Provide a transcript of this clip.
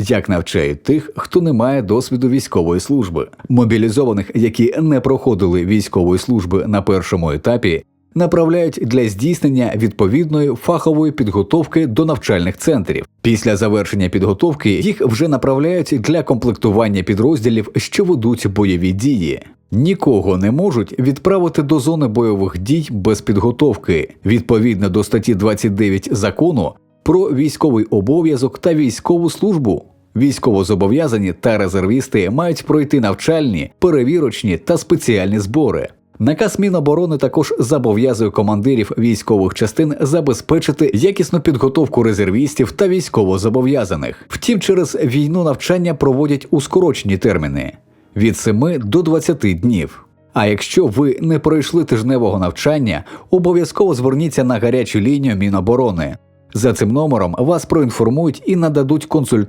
як навчають тих, хто не має досвіду військової служби. Мобілізованих, які не проходили військової служби на першому етапі, направляють для здійснення відповідної фахової підготовки до навчальних центрів. Після завершення підготовки їх вже направляють для комплектування підрозділів, що ведуть бойові дії. Нікого не можуть відправити до зони бойових дій без підготовки відповідно до статті 29 закону про військовий обов'язок та військову службу. Військовозобов'язані та резервісти мають пройти навчальні, перевірочні та спеціальні збори. Наказ Міноборони також зобов'язує командирів військових частин забезпечити якісну підготовку резервістів та військовозобов'язаних. Втім, через війну навчання проводять у скорочені терміни від 7 до 20 днів. А якщо ви не пройшли тижневого навчання, обов'язково зверніться на гарячу лінію Міноборони. За цим номером вас проінформують і нададуть консультацію